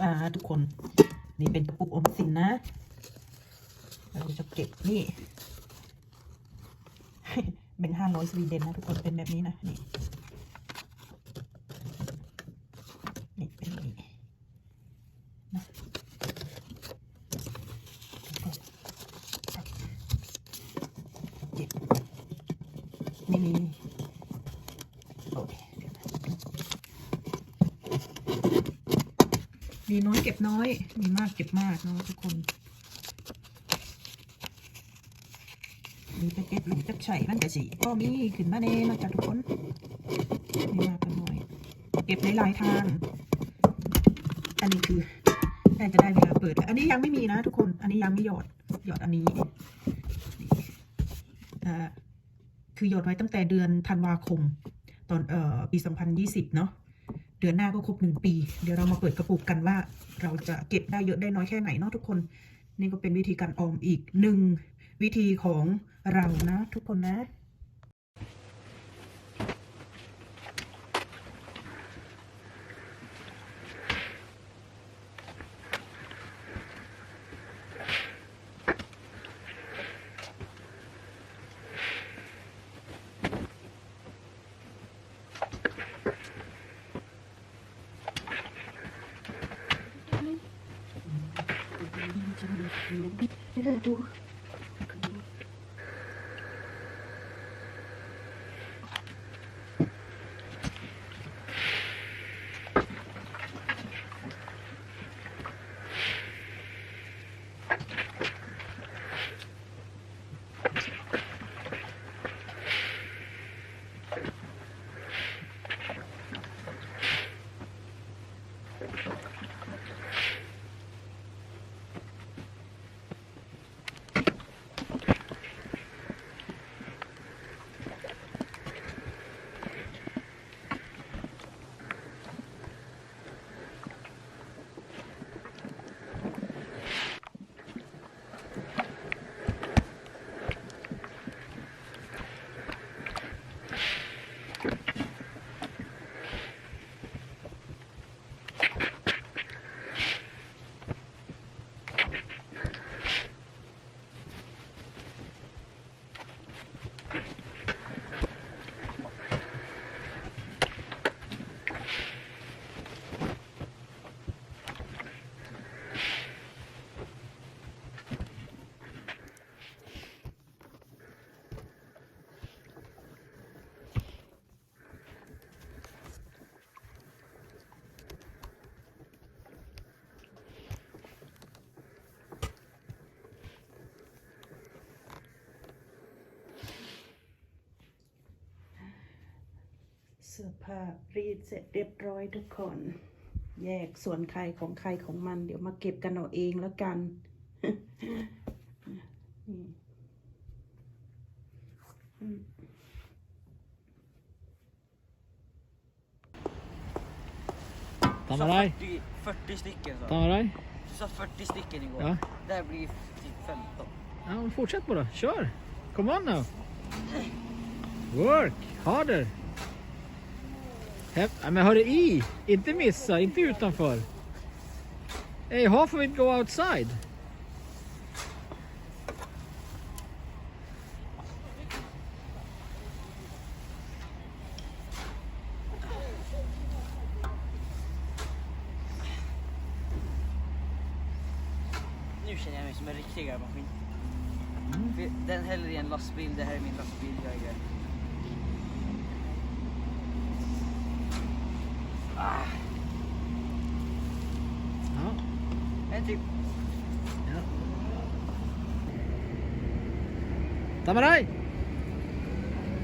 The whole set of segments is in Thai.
อ่าทุกคน นี่เป็นกระปุกอมสินนะ เราจะเก็บนี่เป็นห้าร้อยสวีเดนนะทุกคนเป็นแบบนี้นะนี่เป็นอย่างนี้นะเก็บนี่นี่นี่โอเคเดี๋ยวนะ มีน้อยเก็บน้อย มีมากเก็บมากเนาะทุกคนมีไปเก็บหลุมจักไฉมันกะสิก็มีขึ้นมาเน่มาจากทุกคนมีมากกันหน่อย เก็บหลายทาง อันนี้คือน่าจะได้เวลาเปิด อันนี้ยังไม่มีนะทุกคน อันนี้ยังไม่หยอด หยอดอันนี้คือหยอดไว้ตั้งแต่เดือนธันวาคม ตอนเอ่อปี 2020 เนาะ ดือนหน้าก็ครบหนึ่งปี เดี๋ยวเรามาเปิดกระปุกกันว่า เราจะเก็บได้เยอะได้น้อยแค่ไหนเนาะทุกคน นี่ก็เป็นวิธีการออมอีกหนึ่งวิธีของเรานะ ทุกคนนะ je l'oublie, les. เสื้อผ้ารีดเสร็จเรียบร้อยทุกคน แยกส่วนใครของใครของมัน เดี๋ยวมาเก็บกันเอาเองแล้วกันนี่อืม Ta sa med deg. 40, 40 stycken Ta sa med deg. Du sa 40 stycken igår. Ja. Det här blir typ 15. Ja, men fortsätt bara. Kör. Come on now. Work harder. Häm- Ja, men hör i. Inte missa. Inte utanför. Hey, får vi inte go outside. En typ. ja. Ta med deg.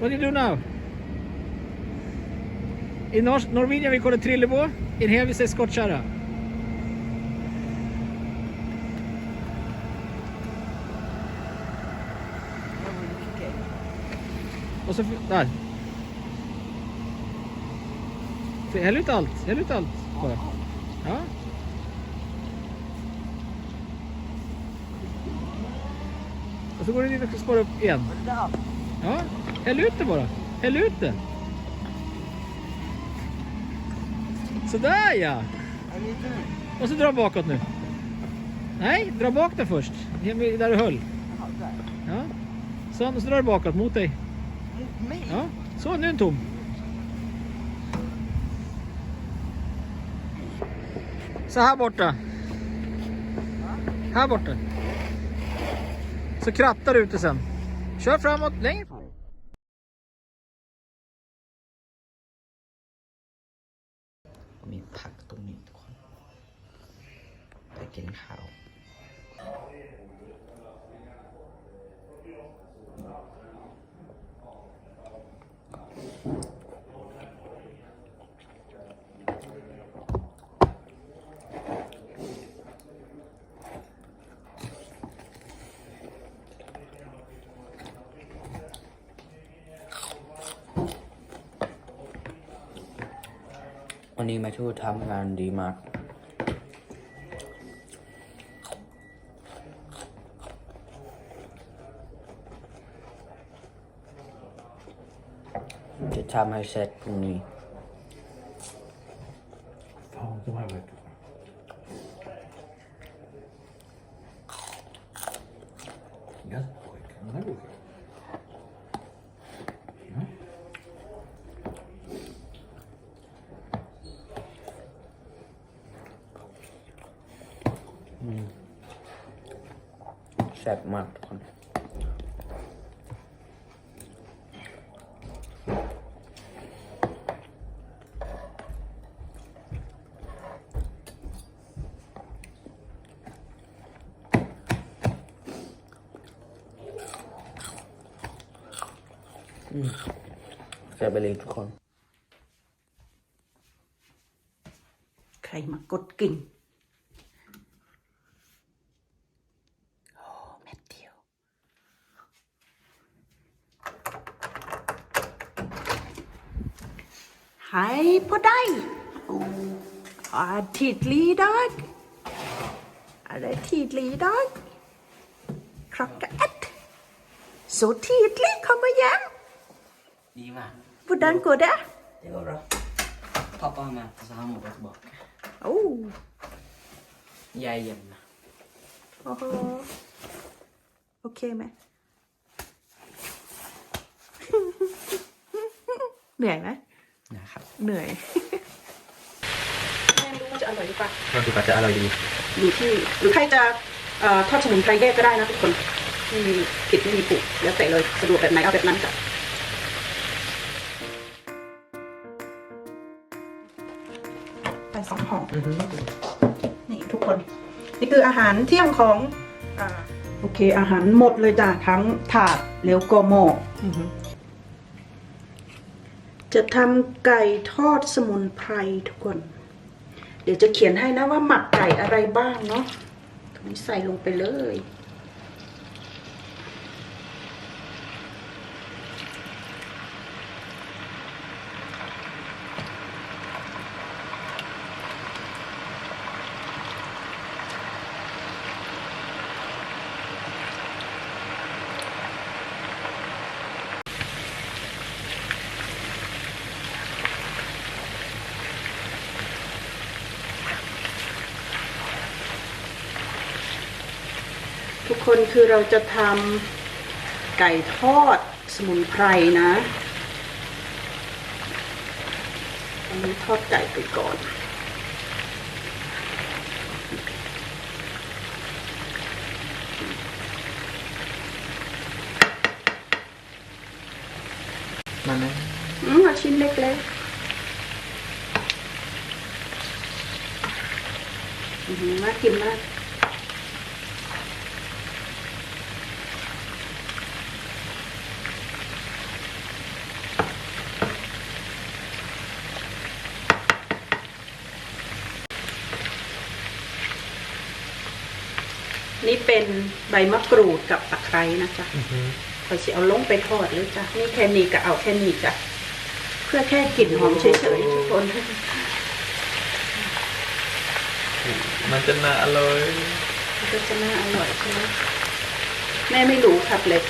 What do you do now? In Nor Norwegian we call it trillebo. In here we say skottkärra. Och så där. Häll ut allt. Häll ut allt bara. Ja. Så går du in och spara upp igen. Ja. Häll ut det bara. Häll ut det. Sådär ja. Och så dra bakåt nu. Nej, dra bak den först. Där du höll. Ja. Så, och så drar du bakåt mot dig. Ja, så nu är den tom. Så här borta. Här borta. Så krattar du ute sen. Kör framåt, längre นี้มาทูตทำงานดีมาก จะทำให้เสร็จพรุ่งนี้ Fan, de här vet du. Ja, pojken, den här går bra. Ja. แซ่บมากทุกคนแซ่บไปเลยทุกคน ใครมากดกิ่งโอ้แมทธิว Hej på dig! Oh, ah, tidlig i dag. Er det tidlig i dag? Klokka ett. Så tidlig, kommer hjem. ดีมาก Hvordan går det? Det går bra. Pappa är med, så han åker tillbaka. Oh, Jag är hemma. oho. Okej med. เหนื่อยไหม นะครับเหนื่อยแม่รู้ว่าจะอร่อยหรือเปล่าก็ดูว่าจะอร่อยดี อยู่ที่หรือใครจะเอ่อทอดสมุนไพรแยกก็ได้นะทุกคนไม่มีผิดไม่มีถูกแล้วแต่เลยสะดวกแบบไหนเอาแบบนั้นจ้ะไปสองห่อนี่ทุกคน นี่คืออาหารเที่ยงของอ่าโอเคอาหารหมดเลยจ้ะทั้งถาดแล้วก็หม้ออ จะทำไก่ทอดสมุนไพรทุกคน เดี๋ยวจะเขียนให้นะว่าหมักไก่อะไรบ้างเนาะตรงนี้ใส่ลงไปเลย คนคือเราจะทำไก่ทอดสมุนไพรนะอันนี้ทอดไก่ไปก่อนมันไหม อืมเอาชิ้นเล็กๆอื้อหือน่ากินมาก นี่เป็นใบมะกรูดกับตะไคร้นะจ๊ะคอยสิเอาลงไปทอดเลยจ้ะนี่แค่นี้ก็เอาแค่นี้จ้ะเพื่อแค่กลิ่นหอมเฉยๆทุกคน มันจะน่าอร่อยมันก็จะน่าอร่อยใช่ไหมแม่ไม่รู้ครับเล็ก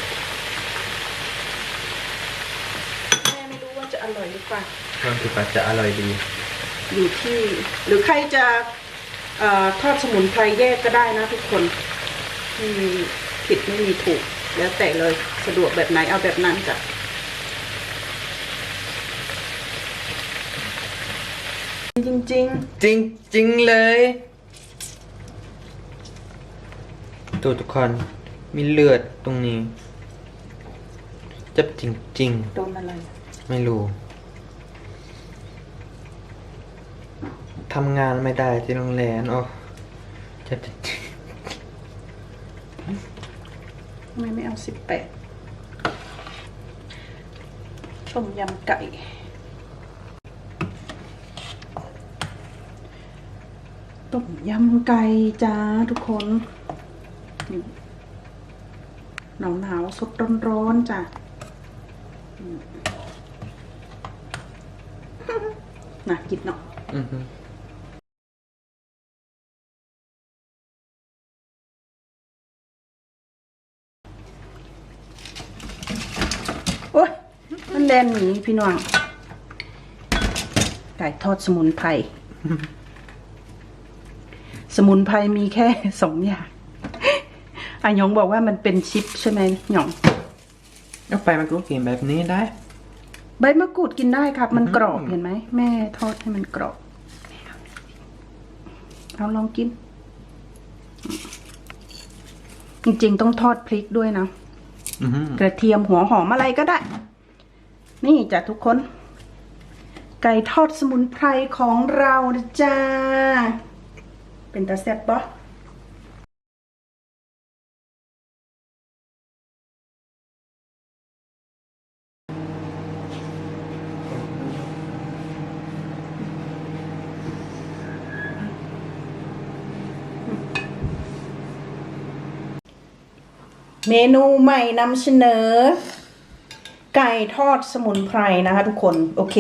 แม่ไม่รู้ว่าจะอร่อยหรือเปล่ามันคือว่าจะอร่อยดี อยู่ที่ หรือใครจะเอ่อทอดสมุนไพรแยกก็ได้นะทุกคน ไม่มีผิดไม่มีถูก แล้วแต่เลยสะดวกแบบไหนเอาแบบนั้นจ้ะจริงจริงจริงๆเลยตัวทุกคนมีเลือดตรงนี้เจ็บจริงๆโดนอะไรๆไม่รู้ทำงานไม่ได้ที่โรงแรมโอ้เจ็บจริง ทำไมไม่เอาสิบแปดต้มยำไก่ ต้มยำไก่จ้าทุกคนหนาวหนาวสดร้อนๆจ้ะน่ากินเนาะ ๆอือฮึ โอ้ย มัน แลนหนีพี่น้องไก่ทอดสมุนไพร สมุนไพรมีแค่สองอย่างอายองบอกว่ามันเป็นชิปใช่ไหมหยองเอาไปมันก็กินแบบนี้ได้ ใบมะกรูดกินได้ครับ มันกรอบอืมเห็นไหม แม่ทอดให้มันกรอบ เอาลองกิน จริงๆต้องทอดพริกด้วยนะอือฮึกระเทียมหัวหอมอะไรก็ได้ นี่จ้ะทุกคน ไก่ทอดสมุนไพรของเราจ้า เป็นตาแซ่บปะเมนูใหม่นำเสนอ ไก่ทอดสมุนไพรนะคะทุกคนโอเค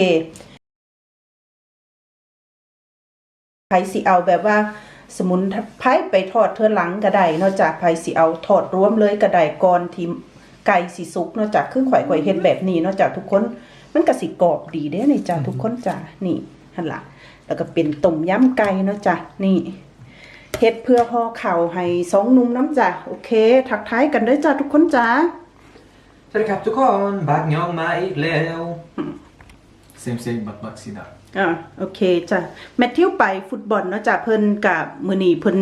ไผสิเอาแบบว่าสมุนไพรไปทอดเทือหลังก็ได้นอกจากไผสิเอาทอดรวมเลยก็ได้ก่อนที่ไก่สิสุกนอกจากคือข่อยข่อยเฮ็ดแบบนี้นอกจากทุกคนมันก็สิกรอบดีเด้นี่จ้ะทุกคนจ้ะนี่หั่นล่ะแล้วก็เป็นต้มยำไก่เนาะจ้ะนี่เฮ็ดเพื่อห่อข้าวให้สองหนุ่มน้ำจ้ะโอเค ทักทายกันเด้อจ้ะทุกคนจ้ะ สวัสดีครับทุกคนบักยองมาอีกแล้ว Same same but backsida. อ่าโอเคจ้ะแมทธิวไปฟุตบอลเนาะจ้ะเพิ่นกับมือนีเพิ่น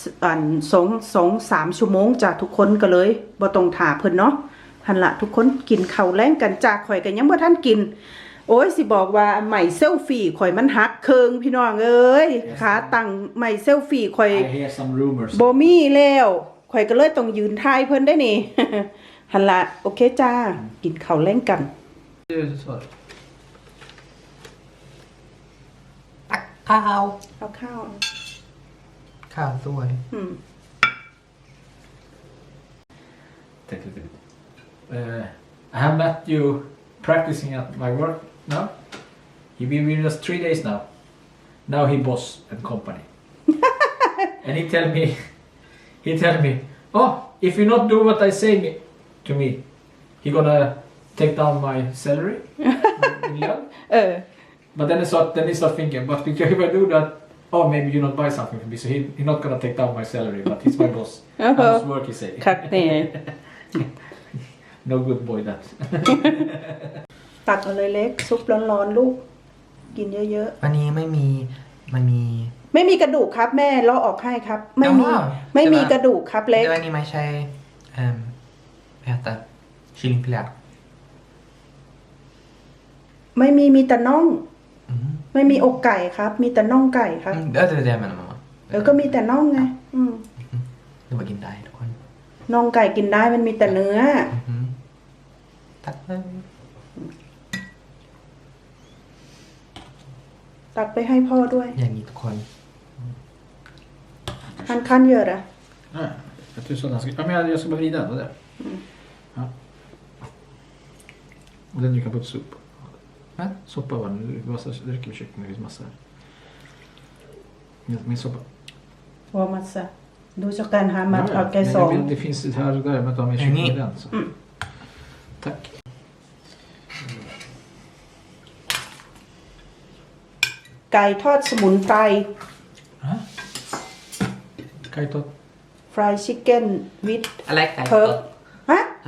สอันสองสองสามชั่วโมงจ้ะทุกคนก็เลยบ่ต้องถาเพิ่นเนาะหันละทุกคนกินข้าวแรงกันจ้าข่อยกันยังบ่ทันกิน โอ้ยสิบอกว่าใหม่เซลฟี่ข่อยมันหักเคิงพี่น้องเอ้ยขาตั้งใหม่เซลฟี่ข่อย I hear some rumors. บ่มีแล้วข่อยก็เลยต้องยืนทายเพิ่นได้นี่ หันละโอเคจ้า กินข้าวแรงกันตักข้าวเอาข้าวข้าวด้วย อืม Take it easy. Uh, I have met you practicing at my work now. He been with us three days now. Now he boss at company. and he tell me, he tell me, oh, if you not do what I say me, to me, he gonna take down my salary. in Lund. เออ But then I start, then he start thinking, but if I do that, oh maybe you not buy something for me, so he he not gonna take down my salary, but he's my boss. I must work, he say. คักแน่ No good boy that. ตักเอาเลยเล็กซุปร้อนๆลูก กินเยอะวันนี้ไม่มีมันมี ๆ ไม่มีกระดูกครับแม่เลาะออกให้ครับ ไม่มีอ๋อไม่มีใช่ปะกระดูกครับเล็กแต่วันนี้ไม่ใช่เอ่อ vad heter kyllingfilé ไม่มีมีแต่น่องอืมไม่มีอกไก่ครับ มีแต่น่องไก่ครับอืมเออ det är det jag menar mamma เออก็มีแต่น่องไงอืมดูมากินได้ทุกคนน่องไก่กินได้มันมีแต่เนื้ออือหือตักเลยตักไปให้พ่อด้วย อย่างนี้ทุกคนคันคันเยอะอะ Nej, jag tror så den ska... Ja, men jag, jag ska bara vrida den, där. Ja. Och den du kan putta soppa. Va? Soppa var den, det var så- det räcker med kyckling, det finns massa. Min, min soppa. วอมัสซะดูจากการหามาเอาแก Men สอง jag vill- det finns ett här och där, jag behöver inte ha mer Är kyckling ni- i den. Så. Tack. ไก่ทอดสมุนไพร Ja. Kaitot. ฟรายชิคเก้น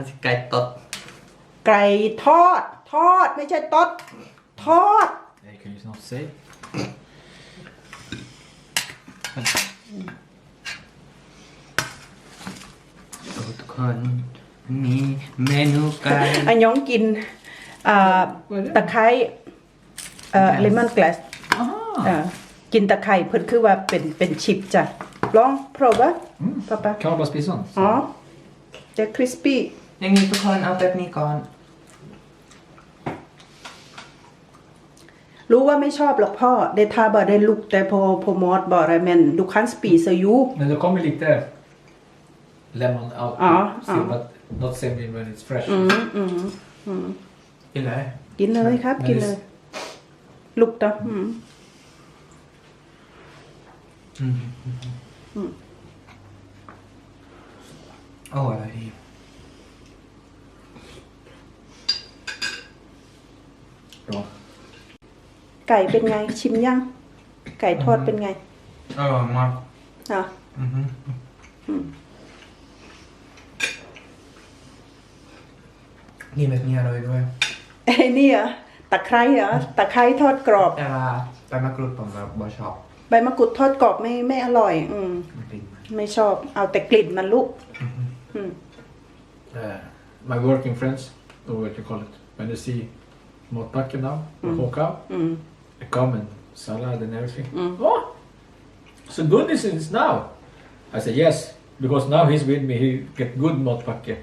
วิดอะไรไก่เพิตร์ดฮะอะไรไก่ตดไก่ทอด ทอดไม่ใช่ตดทอด They can you not say. ทุกคนมีเมนูไก่อันยองกินอ่าตะไคร้เอ่อเลมอนกลาส Aha! กินตะไคร้เพิ่นคือว่าเป็นเป็นชิปจ้ะลองโปรบะป้าป้า Karlbergs bison. อ๋อจะคริสปี้ อย่างนี้ทุกคนเอาแบบนี้ก่อน รู้ว่าไม่ชอบหรอกพ่อเดทาบอได้ลุกแต่พอพอมอดบออะไรแมนดูคันสปีซะยู Men det kommer lite lemon out. Ja, still, ja. but not same when it's fresh. อืมอืมอืมกินเลยกินเลยครับ กินเลย ลุกต่ออืมโอ้อะไรดี Bra. ไก่เป็นไง ชิมยัง ไก่ทอดเป็นไงอร่อยมากอะอือฮึนี่แบบนี้อร่อยด้วยไอ้นี่เหรอตะไคร้เหรอตะไคร้ทอดกรอบ แต่ว่าใบมะกรูดผมแบบบ่ชอบใบมะกรูดทอดกรอบไม่ไม่อร่อย อืม มันกลิ่นมันไม่ชอบ เอาแต่กลิ่นมันลุกอืม Uh, my working friends, or what you call it, when they see matpacken now, mm. Håka, อืม they come and salad and everything. Mm. Oh, so good this is now. I said yes, because now he's with me. He get good matpakke.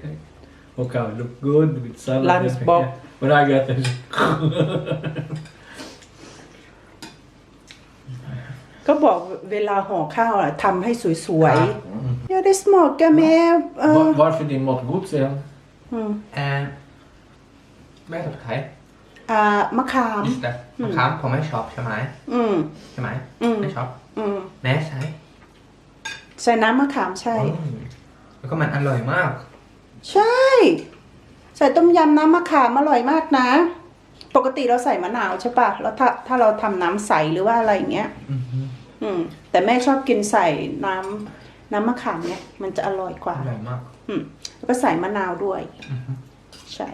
Håka look good with salad. and Lunch everything, box. yeah. When I get it, ก็บอกเวลาห่อข้าวอะทำให้สวยๆ Ja, det smakar med... Uh, Va- varför din mat god säger han? อืมแอนแม่กับไทยอ่ามะขามยิสต์มะขามผมไม่ชอบใช่ไหมอืม ใช่ไหมอืมไม่ชอบอืม แม่ใช่ใส่น้ำมะขามใช่ อืมแล้วก็มันอร่อยมาก ใช่ ใส่ต้มยำน้ำมะขามอร่อยมากนะ ปกติเราใส่มะนาวใช่ปะแล้วถ้าถ้าเราทำน้ำใสหรือว่าอะไรอย่างเงี้ย อือฮึอืม แต่แม่ชอบกินใส่น้ำน้ำมะขามเนี่ยมันจะอร่อยกว่า อร่อยมากอืม แล้วก็ใส่มะนาวด้วยใช่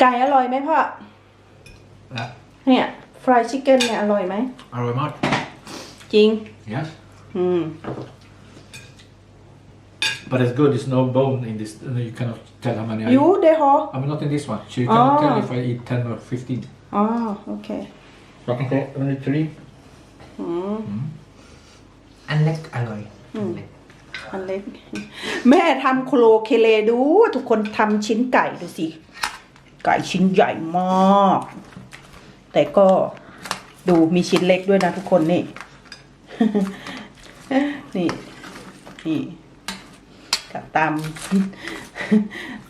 ไก่อร่อยไหมพ่อและเนี่ยฟรายชิคเก้นเนี่ยอร่อยไหม Aromat. จริง Yes. อืม But it's good. There's no bone in this. uh, You cannot tell how many I ยู eat. เดฮอ I mean, not in this one. So you cannot Ah. tell if I eat 10 or 15. อ๋อโอเค So I can say only three. อืม อันเล็กอร่อยอืมเล็กอันเล็ก แม่ทำโครเคเลดู ทุกคนทำชิ้นไก่ดูสิ ไก่ชิ้นใหญ่มาก แต่ก็ดูมีชิ้นเล็กด้วยนะทุกคนนี่ นี่ นี่ก็ตาม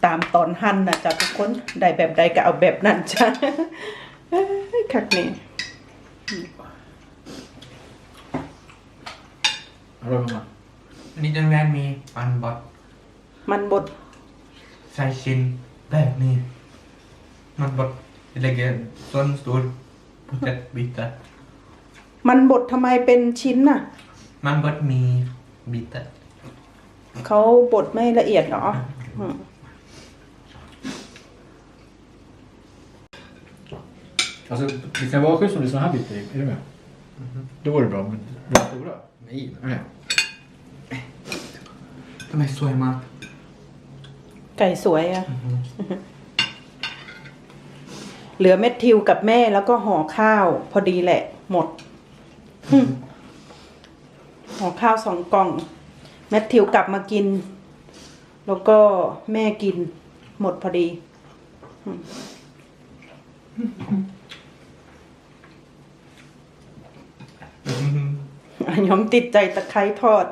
ตามตอนหั่นนะจ๊ะทุกคน ได้แบบใดก็เอาแบบนั้นจ้ะคักนี่ Hello, mamma. นี่จนแวนมีมันบด มันบด ใส่ชิ้นแบบนี้ มันบดเล็กๆส่วนสูงพุทธบิตะมันบดทำไมเป็นชิ้นน่ะ มันบดมีบิตะเขาบดไม่ละเอียดเหรออืม Alltså, det kan vara schysst om det är såna här bitar i. Är du med? Då var det bra, men de stora? Nej. Nej. ทำไมสวยมาก ไก่สวยอะ เหลือเม็ดทิวกับแม่แล้วก็ห่อข้าวพอดีแหละ หมดอืมห่อข้าวสองกล่อง แมททิวกลับมากิน แล้วก็แม่กิน หมดพอดีอืมอันยอมติดใจตะไคร้ทอด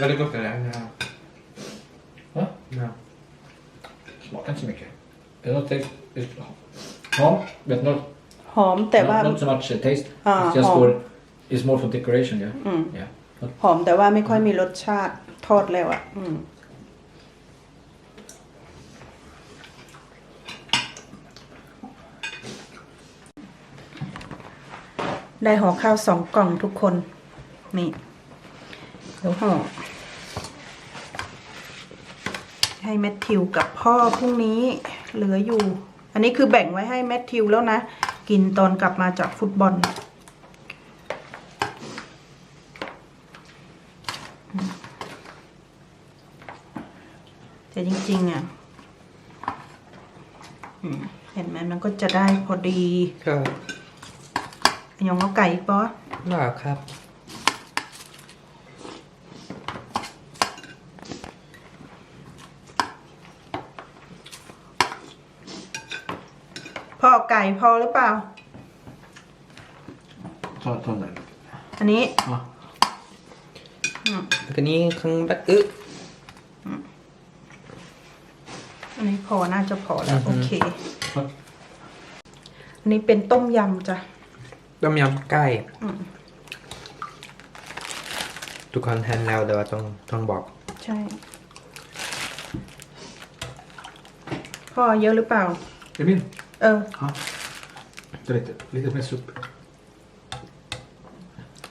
Väldigt gott är det. Ja. Va? Ja. Smakar inte så mycket. Är det något taste? Är- Ja, vet du något? หอมแต่ว่า Not, not so much uh, taste. Ah, it's just hom. for, it's more for decoration, yeah. Mm. Yeah. หอมแต่ว่าไม่ค่อยมีรสชาติทอดแล้วอะ่ะ อืม Har ได้ห่อข้าวสองกล่องทุกคน นี่เดี๋ยวห่อ ให้แมทธิวกับพ่อพรุ่งนี้เหลืออยู่ อันนี้คือแบ่งไว้ให้แมทธิวแล้วนะ กินตอนกลับมาจากฟุตบอล แต่จริงๆอะอืมเห็นไหมมันก็จะได้พอดี ครับยองเอาไก่อีกปะว่าครับ พ่อเอาไก่พอหรือเปล่า Ta, ta den där. อันนี้ Ja. แล้วก็นี้ข้างบัดอึอันนี้พอน่าจะพอแล้วอือฮึโอเค อันนี้เป็นต้มยำจ้ะ ต้มยำไก่อืม ทุกคนทานแล้วแต่ว่าต้องต้องบอก ใช่พ่อเยอะหรือเปล่า Är det min? เออ Ja. Det är lite, lite mer supp.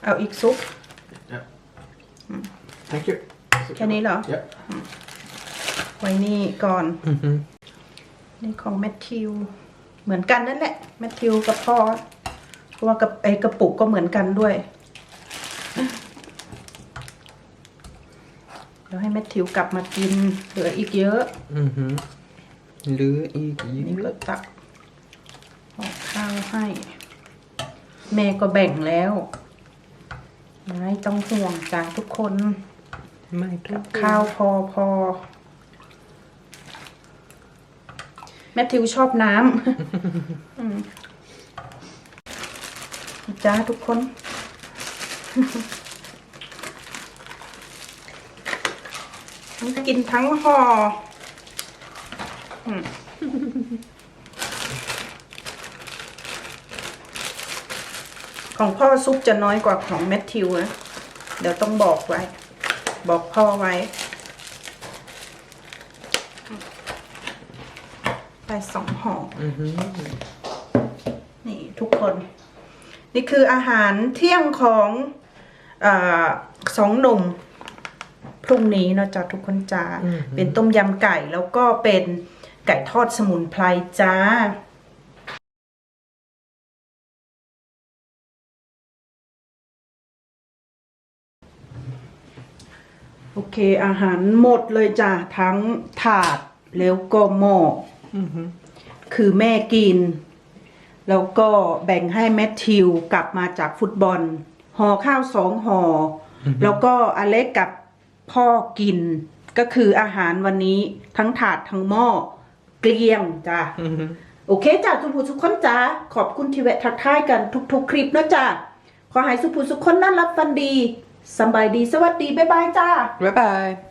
เอาอีกซุป Thank you. แค่นี้เหรอ Ja. ไว้นี่ก่อนอือฮึนี่ของแมทธิว เหมือนกันนั่นแหละ แมทธิวกับพ่อเพราะว่ากับไอกระปุกก็เหมือนกันด้วย เดี๋ยวให้แมทธิวกลับมากิน เหลืออีกเยอะอือฮึหรืออีกเยนี่ก็อะตักห่อข้าว ให้ แม่ก็แบ่งแล้ว ไม่ต้องห่วงจ้าทุกคนไม่ต้องข้าวพอพอแมทธิวชอบน้ำอืมจ้าทุกคน กินทั้งห่ออืม ของพ่อซุปจะน้อยกว่าของแมทธิวนะ เดี๋ยวต้องบอกไว้ บอกพ่อไว้ ไปสองห่ออือฮึนี่ทุกคน นี่คืออาหารเที่ยงของอาสองหนุ่มพรุ่งนี้เนาะจ้ะทุกคนจ้าเป็นต้มยำไก่แล้วก็เป็นไก่ทอดสมุนไพรจ้า เคอาหารหมดเลยจ้ะทั้งถาดแล้วก็หม้ออคือแม่กิน แล้วก็แบ่งให้แมทธิวกลับมาจากฟุตบอลห่อข้าวสองห่ออแล้วก็อเล็กกับพ่อกิน ก็คืออาหารวันนี้ทั้งถาดทั้งหม้อเกลี้ยงจ้ะอือฮึโอเคจ้ะสุภูสุขคนจ้าขอบคุณที่แวะทักทายกันทุกๆ คลิปนะจ้ะขอให้สุภูสุขคนนั้นรับฟันดี สบายดีสวัสดี บ๊ายบายจ้า บ๊ายบาย